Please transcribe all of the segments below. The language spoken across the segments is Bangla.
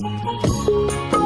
Música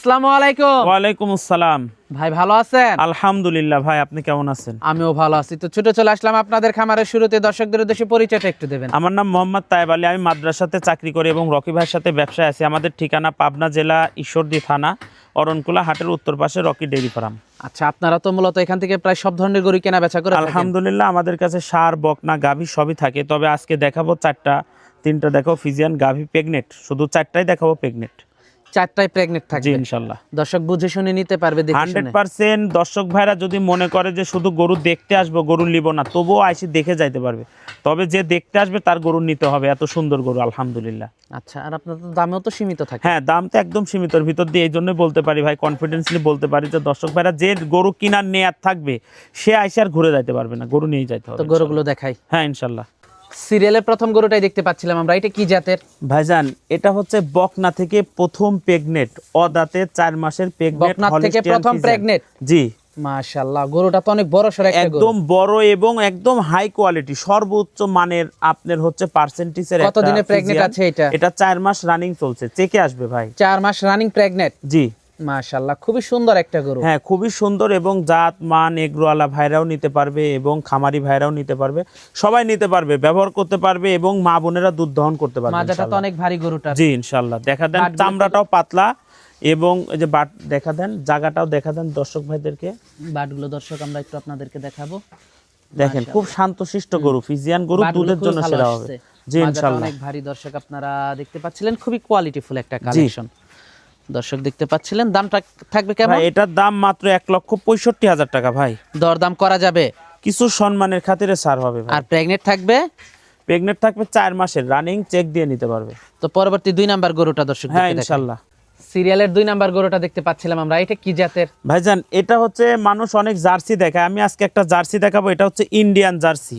আসসালামু আলাইকুম। ওয়ালাইকুম আসসালাম। ভাই ভালো আছেন? আলহামদুলিল্লাহ ভাই আপনি কেমন আছেন? আমিও ভালো আছি। তো ছুটে চলে আসলাম আপনাদের খামারের শুরুতে। দর্শকদের উদ্দেশ্যে পরিচয়টা একটু দেবেন। আমার নাম মোহাম্মদ তায়েব আলী। আমি মাদ্রাসাতে চাকরি করি এবং রকি ভাইয়ের সাথে ব্যবসায় আছি। আমাদের ঠিকানা পাবনা জেলা ঈশ্বরদী থানা অরণকুলা হাটের উত্তর পাশে রকি ডেইরি ফার্ম। আচ্ছা আপনারা তো মূলত এখান থেকে প্রায় সব ধরনের গরু কেনা বেচা করে আলহামদুলিল্লাহ আমাদের কাছে সার বকনা গাভী সবই থাকে। তবে আজকে দেখাবো চারটা তিনটা দেখাবো ফিজিয়ান গাভী প্রেগনেট। শুধু চারটাই দেখাবো প্রেগনেট। চারটায় প্রেগনেন্ট থাকবে। দর্শক বুঝে শুনে নিতে পারবে হান্ড্রেড পার্সেন্ট দর্শক ভাইরা যদি মনে করে যে শুধু গরু দেখতে আসব গরু নিব না তবুও আইসি দেখে যাইতে পারবে। তবে যে দেখতে আসবে তার গরু নিতে হবে এত সুন্দর গরু আলহামদুলিল্লাহ। আচ্ছা আর আপনার তো দামেও তো সীমিত থাকে। হ্যাঁ দাম তো একদম সীমিতর ভিতর দিয়ে এই জন্যই বলতে পারি ভাই কনফিডেন্সলি বলতে পারি যে দর্শক ভাইরা যে গরু কিনার নেয়ার থাকবে সে আইসে আর ঘুরে যাইতে পারবে না গরু নিয়ে যাইতে হবে তো গরুগুলো দেখাই। হ্যাঁ ইনশাল্লাহ। সিরিয়ালের প্রথম গরুটাই দেখতে পাচ্ছিলাম আমরা। এটা কি জাতের? ভাইজান এটা হচ্ছে বকনা থেকে প্রথম প্রেগনেট অদাতে চার মাসের প্রেগনেট বকনা থেকে প্রথম pregnant? জি। মাশাআল্লাহ গরুটা তো অনেক বড় সর একটা একদম বড় এবং একদম হাই কোয়ালিটি সর্বোচ্চ মানের আপনার হচ্ছে পার্সেন্টেজের কতদিনে pregnant আছে এটা? এটা চার মাস রানিং চলছে চেকে আসবে ভাই। চার মাস রানিং প্রেগনেন্ট জি। মাশাআল্লাহ খুবই সুন্দর একটা গরু। হ্যাঁ খুবই সুন্দর এবং জাত মান এগ্রোয়ালা ভাইরাও নিতে পারবে এবং খামারি ভাইরাও নিতে পারবে। সবাই নিতে পারবে ব্যবহার করতে পারবে এবং মা বোনেরা দুধ দহন করতে পারবে মাজাটা তো অনেক ভারী গরুটা। জি ইনশাল্লাহ দেখা দেন চামড়াটাও পাতলা এবং যে বাট দেখা দেন জায়গাটাও দেখা দেন দর্শক ভাইদেরকে। বাটগুলো দর্শক আমরা একটু আপনাদেরকে দেখাবো। দেখেন খুব শান্তশিষ্ট গরু ফিজিয়ান গরু দুধের জন্য সেরা হবে। জি মাজাটা ইনশাল্লাহ অনেক ভারী দর্শক আপনারা দেখতে পাচ্ছিলেন খুবই কোয়ালিটিফুল একটা কালেকশন দর্শক দেখতে পাচ্ছিলেন দামটা থাকবে কেমন? ভাই এটার দাম মাত্র এক লক্ষ পঁয়ষট্টি হাজার টাকা ভাই। দরদাম করা যাবে। কিছু সম্মানের খাতিরে ছাড় হবে আর প্রেগনেন্ট থাকবে? প্রেগনেন্ট থাকবে চার মাসের রানিং চেক দিয়ে নিতে পারবে। তো পরবর্তী দুই নাম্বার গরুটা দর্শক হ্যাঁ ইনশাল্লাহ। সিরিয়ালের দুই নাম্বার গরুটা দেখতে পাচ্ছিলাম আমরা এটা কি জাতের? ভাইজান এটা হচ্ছে মানুষ অনেক জার্সি দেখায় আমি আজকে একটা জার্সি দেখাবো এটা হচ্ছে ইন্ডিয়ান জার্সি।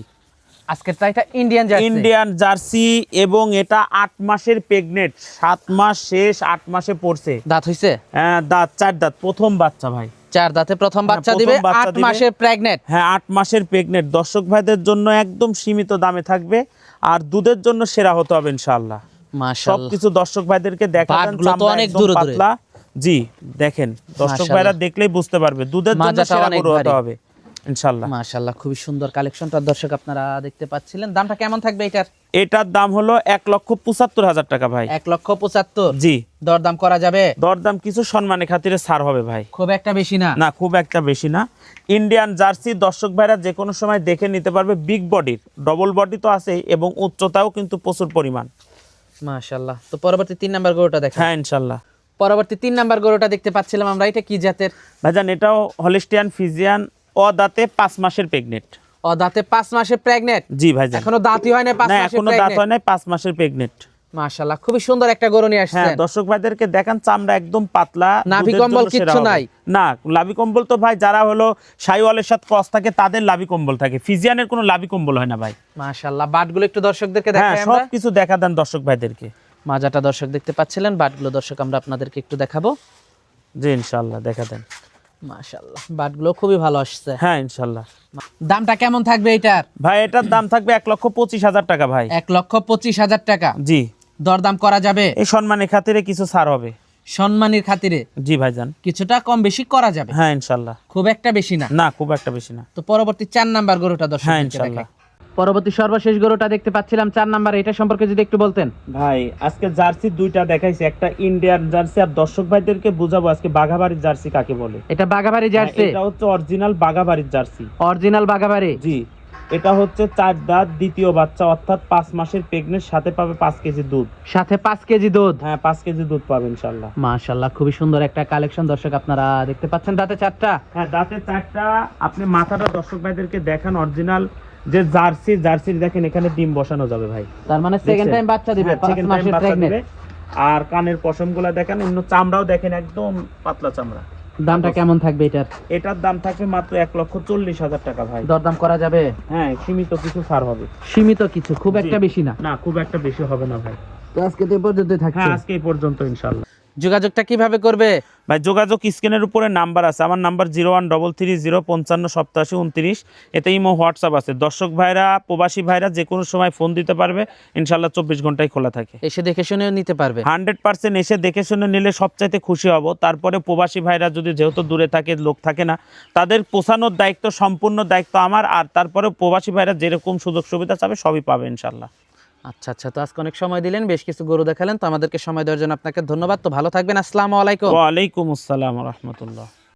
আজকের এটা ইন্ডিয়ান জার্সি ইন্ডিয়ান জার্সি এবং এটা আট মাসের প্রেগনেট সাত মাস শেষ আট মাসে পড়ছে। দাঁত হইছে? হ্যাঁ দাঁত চার দাঁত। প্রথম বাচ্চা ভাই। চার দাঁতে প্রথম বাচ্চা হ্যাঁ, দিবে বাচ্চা দিবে। মাসের প্রেগনেন্ট হ্যাঁ আট মাসের প্রেগনেট দর্শক ভাইদের জন্য একদম সীমিত দামে থাকবে। আর দুধের জন্য সেরা হতে হবে ইনশাআল্লাহ। মাশাআল্লাহ। সবকিছু দর্শক ভাইদেরকে দেখাবেন তো অনেক দূরে দূরে। জি দেখেন দর্শক ভাইরা দেখলেই বুঝতে পারবে। দুধের জন্য সেরা হবে। ইনশাআল্লাহ। মাশাআল্লাহ খুবই সুন্দর কালেকশনটা দর্শক আপনারা দেখতে পাচ্ছিলেন। দামটা কেমন থাকবে এটার? এটার দাম হলো এক লক্ষ পঁচাত্তর হাজার টাকা ভাই। এক লক্ষ পঁচাত্তর? জি। দরদাম করা যাবে? দরদাম কিছু সম্মানের খাতিরে ছাড় হবে ভাই। খুব একটা বেশি না? না খুব একটা বেশি না। ইন্ডিয়ান জার্সি দর্শক ভাইরা যে কোনো সময় দেখে নিতে পারবে বিগ বডির। ডবল বডি তো আছেই এবং উচ্চতাও কিন্তু প্রচুর পরিমাণ। মাশাআল্লাহ। তো পরবর্তী তিন নাম্বার গরুটা দেখা হ্যাঁ ইনশাল্লাহ পরবর্তী তিন নাম্বার গরুটা দেখতে পাচ্ছিলাম আমরা এটা কি জাতের? ভাইজান এটাও হলিস্টিয়ান ফিজিয়ান অদাতে পাঁচ মাসের প্রেগনেট ও দাঁতে পাঁচ মাসের প্রেগনেন্ট জি ভাই এখনও দাঁতই হয় না পাঁচ না এখনও দাঁত হয় নাই পাঁচ মাসের প্রেগনেট মাশাআল্লাহ খুবই সুন্দর একটা গরু নিয়ে হ্যাঁ দর্শক ভাইদেরকে দেখান চামড়া একদম পাতলা নাভি কম্বল হবে। নাই? না লাভি কম্বল তো ভাই যারা হলো সাইওয়ালের সাথে ক্রস থাকে তাদের লাভি কম্বল থাকে। ফিজিয়ানের কোনো লাভি কম্বল হয় না ভাই। মাশাআল্লাহ বাটগুলো একটু দর্শকদেরকে হ্যাঁ দেখাই আমরা। কিছু দেখা দেন দর্শক ভাইদেরকে। মাজাটা দর্শক দেখতে পাচ্ছিলেন বাটগুলো দর্শক আমরা আপনাদেরকে একটু দেখাবো। জি ইনশাআল্লাহ দেখা দেন। মাশাআল্লাহ। বাটগুলো খুবই ভালো আসছে। হ্যাঁ ইনশাআল্লাহ। দামটা কেমন থাকবে এটার ভাই এটার দাম থাকবে এক লক্ষ পঁচিশ হাজার টাকা ভাই। এক লক্ষ পঁচিশ হাজার টাকা? জি। দরদাম করা যাবে? এই সম্মানের খাতিরে কিছু ছাড় হবে। সম্মানের খাতিরে? জি ভাইজান। কিছুটা কম বেশি করা যাবে? হ্যাঁ ইনশাল্লাহ খুব একটা বেশি না? না খুব একটা বেশি না। তো পরবর্তী চার নাম্বার গরুটা দর্শক হ্যাঁ, ইনশাল্লাহ। পরবর্তী সর্বশেষ গরুটা দেখতে পাচ্ছিলাম চার নাম্বার। এটা সম্পর্কে যদি একটু বলতেন। ভাই আজকে জার্সি দুইটা দেখাইছি। একটা ইন্ডিয়ান জার্সি আর দর্শক ভাইদেরকে বুঝাবো আজকে বাঘাবাড়ির জার্সি কাকে বলে। এটা বাগাবাড়ি জার্সি? এটা হচ্ছে অরিজিনাল বাঘাবাড়ির জার্সি। অরিজিনাল বাগাবাড়ি জি এটা হচ্ছে চার দাঁত দ্বিতীয় বাচ্চা অর্থাৎ পাঁচ মাসের প্রেগনেন্ট সাথে পাবে পাঁচ কেজি দুধ। সাথে পাঁচ কেজি দুধ? হ্যাঁ পাঁচ কেজি দুধ পাবে ইনশাল্লাহ মাশাল্লাহ খুবই সুন্দর একটা কালেকশন দর্শক আপনারা দেখতে পাচ্ছেন। তাতে চারটা? হ্যাঁ দাঁতে চারটা। আপনি মাথাটা দর্শক ভাইদেরকে দেখান অরিজিনাল যে জার্সি জার্সি দেখেন এখানে ডিম বসানো যাবে ভাই। তার মানে সেকেন্ড টাইম বাচ্চা দিবে হ্যাঁ, time মাসের বাচ্চা দিবে। আর কানের পশমগুলা দেখেন অন্য চামড়াও দেখেন একদম পাতলা চামড়া। দামটা কেমন থাকবে এটার? এটার দাম থাকবে মাত্র এক লক্ষ চল্লিশ হাজার টাকা ভাই। দরদাম করা যাবে? হ্যাঁ সীমিত কিছু ছাড় হবে। সীমিত কিছু খুব একটা বেশি না। না খুব একটা বেশি হবে না ভাই। তো আজকে তো পর্যন্তই থাকছে। হ্যাঁ আজকে এই পর্যন্ত ইনশাল্লাহ যোগাযোগটা কীভাবে করবে? ভাই যোগাযোগ স্ক্রিনের উপরে নাম্বার আছে। আমার number zero one double three zero পঞ্চান্ন সপ্তাশি উনত্রিশ। এতে ইমো হোয়াটসঅ্যাপ আছে। দর্শক ভাইরা প্রবাসী ভাইরা যে কোনো সময় ফোন দিতে পারবে। ইনশাল্লাহ চব্বিশ ঘন্টায় খোলা থাকে। এসে দেখে শুনেও নিতে পারবে। হান্ড্রেড পার্সেন্ট এসে দেখে শুনে নিলে সবচাইতে খুশি হব। তারপরে প্রবাসী ভাইরা যদি যেহেতু দূরে থাকে লোক থাকে না তাদের পোষানোর দায়িত্ব সম্পূর্ণ দায়িত্ব আমার। আর তারপরে প্রবাসী ভাইরা যেরকম সুযোগ সুবিধা চাবে সবই পাবে ইনশাল্লাহ। আচ্ছা আচ্ছা তো আজকে অনেক সময় দিলেন, বেশ কিছু গরু দেখালেন, তো আমাদেরকে সময় দেওয়ার জন্য আপনাকে ধন্যবাদ। তো ভালো থাকবেন, আসসালামু আলাইকুম। ওয়ালাইকুম আসসালাম রহমতুল্লাহ।